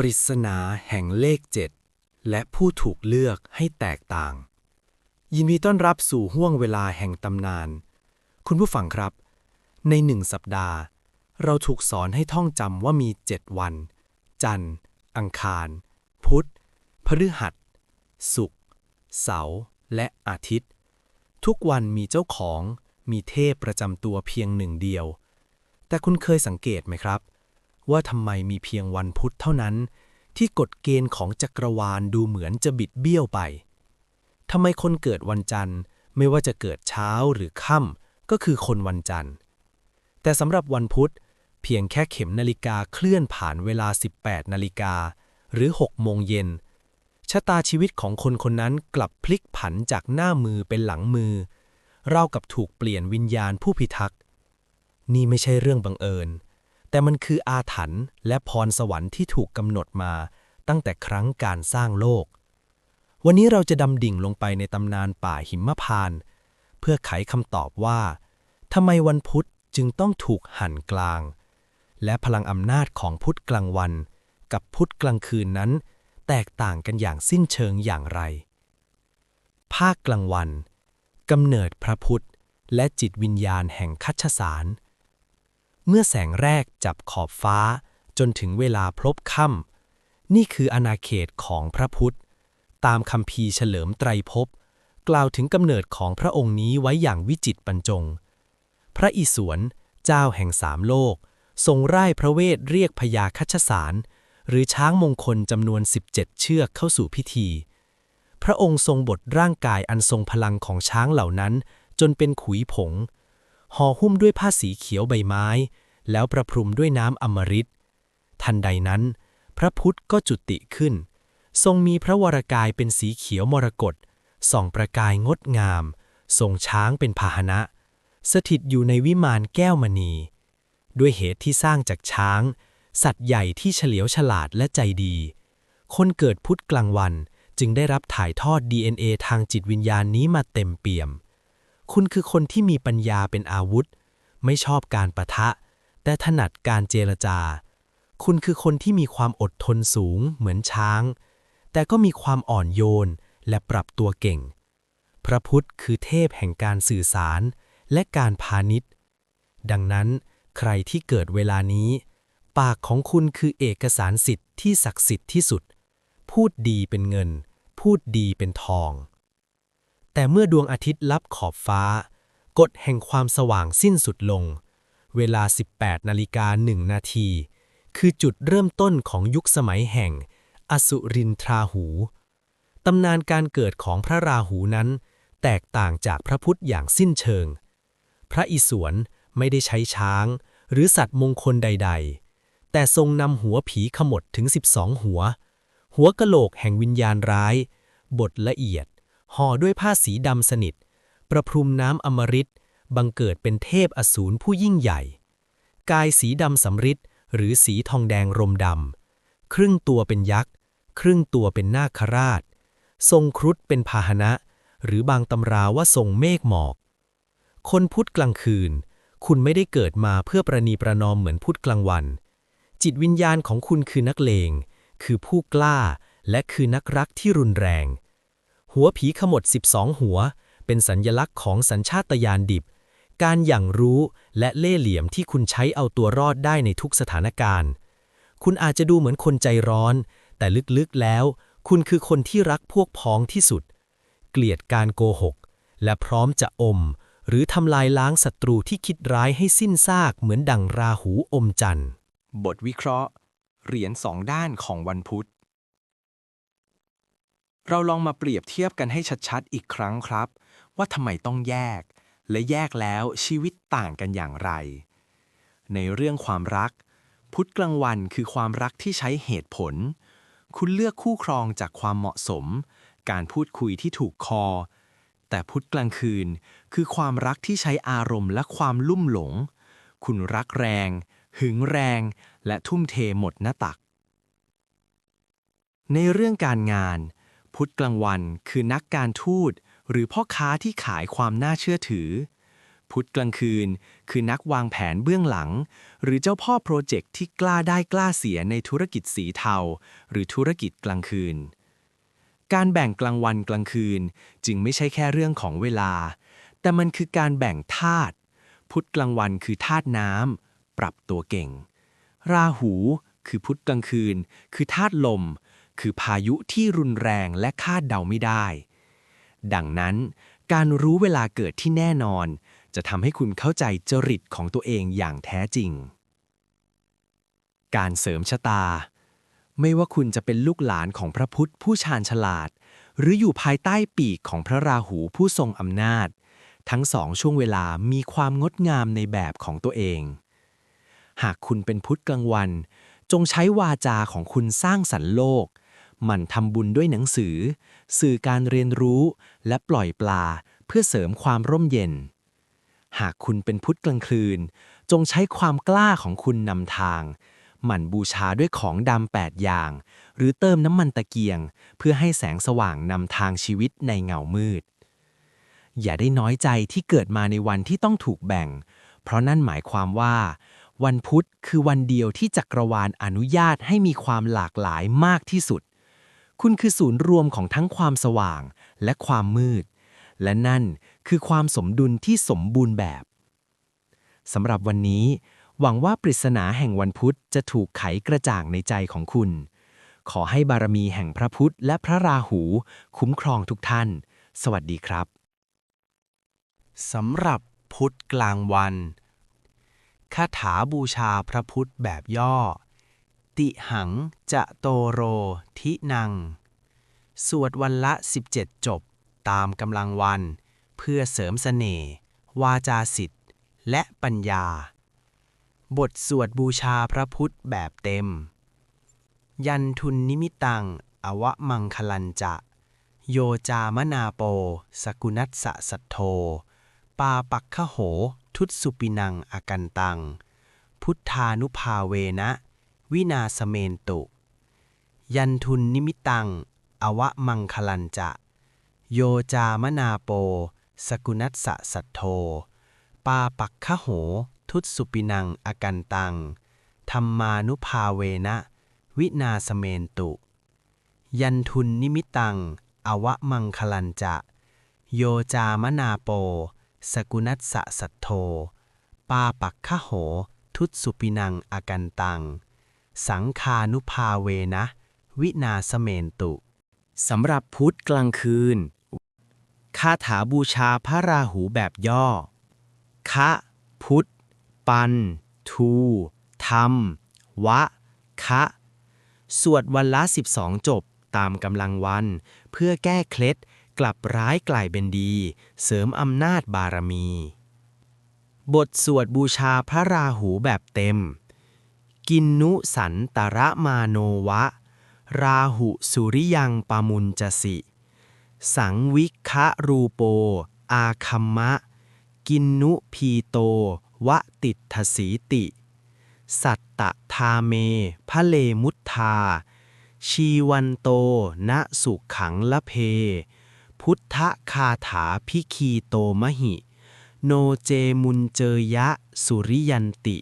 ปริศนาแห่งเลขเจ็ดและผู้ถูกเลือกให้แตกต่าง ยินดีต้อนรับสู่ห่วงเวลาแห่งตำนาน คุณผู้ฟังครับ ในหนึ่งสัปดาห์ เราถูกสอนให้ท่องจำว่ามีเจ็ดวัน จันทร์ อังคาร พุธ พฤหัส ศุกร์เสาร์และอาทิตย์ ทุกวันมีเจ้าของ มีเทพประจำตัวเพียงหนึ่งเดียว แต่คุณเคยสังเกตไหมครับ ว่าทำไมมีเพียงวันพุธเท่านั้น ที่กฎเกณฑ์ของจักรวาลดูเหมือนจะบิดเบี้ยวไปทำไมคนเกิดวันจันทร์ ไม่ว่าจะเกิดเช้าหรือค่ำก็คือคนวันจันทร์ แต่สำหรับวันพุธ เพียงแค่เข็มนาฬิกาเคลื่อนผ่านเวลา 18 นาฬิกา หรือ 6 โมงเย็น ชะตาชีวิตของคนคนนั้นกลับพลิกผันจากหน้ามือเป็นหลังมือราวกับถูกเปลี่ยนวิญญาณผู้พิทักษ์ นี่ไม่ใช่เรื่องบังเอิญ แต่มันคืออาถรรพ์และพรสวรรค์ที่ถูกกำหนดมาตั้งแต่ครั้งการสร้างโลก วันนี้เราจะดำดิ่งลงไปในตำนานป่าหิมพานต์เพื่อไขคำตอบว่าทำไมวันพุธจึงต้องถูกหั่นกลาง และพลังอำนาจของพุธกลางวัน กับพุธกลางคืนนั้น แตกต่างกันอย่างสิ้นเชิงอย่างไร ภาคกลางวันกำเนิดพระพุทธและจิตวิญญาณแห่งคัชสาร เมื่อแสงแรกจับขอบฟ้า จนถึงเวลาพลบค่ำนี่คืออาณาเขตของพระพุทธ ตามคำพีเฉลิมไตรภพกล่าวถึงกำเนิดของพระองค์นี้ไว้อย่างวิจิตรบรรจง พระอิศวรเจ้าแห่งสามโลก ทรงร่ายพระเวทเรียกพญาคัชสาร หรือช้างมงคลจำนวน 17 เชือกเข้าสู่พิธี พระองค์ทรงบดร่างกายอันทรงพลังของช้างเหล่านั้น จนเป็นขุยผง ห่อหุ้มด้วยผ้าสีเขียวใบไม้ แล้วประพรมด้วยน้ำอมฤตทันใดนั้น พระพุทธก็จุติขึ้น ทรงมีพระวรากายเป็นสีเขียวมรกตส่องประกายงดงาม ทรงช้างเป็นพาหนะ สถิตอยู่ในวิมานแก้วมณี ด้วยเหตุที่สร้างจากช้าง สัตว์ใหญ่ที่เฉลียวฉลาดและใจดี คนเกิดพุทธกลางวันจึงได้รับถ่ายทอด DNA ทางจิตวิญญาณนี้มาเต็มเปี่ยม คุณคือคนที่มีปัญญาเป็นอาวุธ ไม่ชอบการประทะ แต่ถนัดการเจรจา คุณคือคนที่มีความอดทนสูงเหมือนช้าง แต่ก็มีความอ่อนโยนและปรับตัวเก่ง พระพุทธคือเทพแห่งการสื่อสารและการพาณิชย์ ดังนั้นใครที่เกิดเวลานี้ ปากของคุณคือเอกสารสิทธิ์ที่ศักดิ์สิทธิ์ที่สุด พูดดีเป็นเงิน พูดดีเป็นทอง แต่เมื่อดวงอาทิตย์ลับขอบฟ้า กฎแห่งความสว่างสิ้นสุดลง เวลา 18นาฬิกาหนึ่งนาที คือจุดเริ่มต้นของยุคสมัยแห่ง อสุรินทราหู ตำนานการเกิดของพระราหูนั้น แตกต่างจากพระพุทธอย่างสิ้นเชิง พระอิศวรไม่ได้ใช้ช้าง หรือสัตว์มงคลใด ๆ แต่ทรงนำหัวผีขมดถึง 12 หัว หัวกะโหลกแห่งวิญญาณร้าย บทละเอียด ห่อด้วยผ้าสีดำสนิท ประพรมน้ำอมฤตบังเกิดเป็นเทพอสูรผู้ยิ่งใหญ่ กายสีดำสำริดหรือสีทองแดงรมดำ ครึ่งตัวเป็นยักษ์ ครึ่งตัวเป็นนาคราช ทรงครุฑเป็นพาหนะ หรือบางตำราว่าทรงเมฆหมอก คนพุธกลางคืน คุณไม่ได้เกิดมาเพื่อประนีประนอมเหมือนพุธกลางวัน จิตวิญญาณของคุณคือนักเลง คือผู้กล้า และคือนักรักที่รุนแรง หัวผีขมด12 หัว เป็นสัญญลักษณ์ของสัญชาตญาณดิบ การอย่างรู้และเล่เหลี่ยมที่คุณใช้เอาตัวรอดได้ในทุกสถานการณ์ คุณอาจจะดูเหมือนคนใจร้อน แต่ลึกๆแล้ว คุณคือคนที่รักพวกพ้องที่สุด เกลียดการโกหก และพร้อมจะอม หรือทำลายล้างศัตรูที่คิดร้ายให้สิ้นซากเหมือนดังราหูอมจันทร์บทวิเคราะห์ เหรียญสองด้านของวันพุธ เราลองมาเปรียบเทียบกันให้ชัดๆ อีกครั้งครับ ว่าทำไมต้องแยก และแยกแล้วชีวิตต่างกันอย่างไร ในเรื่องความรัก พุธกลางวันคือความรักที่ใช้เหตุผล คุณเลือกคู่ครองจากความเหมาะสม การพูดคุยที่ถูกคอ แต่พุธกลางคืนคือความรักที่ใช้อารมณ์และความลุ่มหลง คุณรักแรง หึงแรง และทุ่มเทหมดหน้าตัก ในเรื่องการงาน พุธกลางวันคือนักการทูต หรือพ่อค้าที่ขายความน่าเชื่อถือ พุธกลางคืนคือนักวางแผนเบื้องหลัง หรือเจ้าพ่อโปรเจกต์ที่กล้าได้กล้าเสียในธุรกิจสีเทา หรือธุรกิจกลางคืน การแบ่งกลางวันกลางคืนจึงไม่ใช่แค่เรื่องของเวลา แต่มันคือการแบ่งธาตุพุธกลางวันคือธาตุน้ำปรับตัวเก่ง ราหูคือพุธกลางคืน คือธาตุลม คือพายุที่รุนแรงและคาดเดาไม่ได้ ดังนั้น การรู้เวลาเกิดที่แน่นอน จะทำให้คุณเข้าใจจริตของตัวเองอย่างแท้จริง การเสริมชะตา ไม่ว่าคุณจะเป็นลูกหลานของพระพุทธผู้ชาญฉลาด หรืออยู่ภายใต้ปีกของพระราหูผู้ทรงอำนาจ ทั้งสองช่วงเวลามีความงดงามในแบบของตัวเอง หากคุณเป็นพุทธกลางวันจงใช้วาจาของคุณสร้างสรรค์โลก หมั่นทำบุญด้วยหนังสือ สื่อการเรียนรู้ และปล่อยปลาเพื่อเสริมความร่มเย็น หากคุณเป็นพุทธกลางคืน จงใช้ความกล้าของคุณนำทาง หมั่นบูชาด้วยของดำแปดอย่าง หรือเติมน้ำมันตะเกียง เพื่อให้แสงสว่างนำทางชีวิตในเงามืด อย่าได้น้อยใจที่เกิดมาในวันที่ต้องถูกแบ่ง เพราะนั่นหมายความว่าวันพุธคือวันเดียวที่จักรวาลอนุญาตให้มีความหลากหลายมากที่สุด คุณคือศูนย์รวมของทั้งความสว่างและความมืด และนั่นคือความสมดุลที่สมบูรณ์แบบสำหรับวันนี้ หวังว่าปริศนาแห่งวันพุธจะถูกไขกระจ่างในใจของคุณ ขอให้บารมีแห่งพระพุธและพระราหู คุ้มครองทุกท่าน สวัสดีครับสำหรับพุธกลางวันคาถาบูชาพระพุธแบบย่อ ติหัง จะโตโร ทินัง สวดวันละ 17 จบ ตามกำลังวัน เพื่อเสริมเสน่ห์ วาจาสิทธิ์ และปัญญา บทสวดบูชาพระพุทธแบบเต็ม ยันทุนนิมิตัง อวะมังคลันจะ โยจามนาโป สกุนัสสะสัทโธปาปักขโห ทุตสุปินังอากันตัง พุทธานุภาเวนะ วินาสเมนตุ ยันทุนนิมิตัง อวะมังคลันจะ โยจามนาโป สกุนัสสะสัทโธปาปักขโห ทุตสุปินังอกันตัง ธรรมานุภาเวนะ วินาสเมนตุ ยันทุนนิมิตัง อวะมังคลันจะ โยจามนาโป สกุนัสสะสัทโธปาปักขโห ทุตสุปินังอกันตัง สังคานุภาเวนะ วินาสเมนตุ สำหรับพุธกลางคืน คาถาบูชาพระราหูแบบย่อ คะพุทธ ปัน ทูธรรม วะ คะ สวดวันละ 12 จบตามกำลังวัน เพื่อแก้เคล็ดกลับร้ายกลายเป็นดี เสริมอำนาจบารมี บทสวดบูชาพระราหูแบบเต็ม กินนุสันตระมาโนวะ ราหุสุริยังปามุญจสิ สังวิคะรูโป อาคัมมะ กินนุพีโต วะติทสีติ สัตตะทาเมพระเลมุทธา ชีวันโต ณสุขังละเพ พุทธคาถาพิคีโตมหิ โนเจมุนเจยะสุริยันติ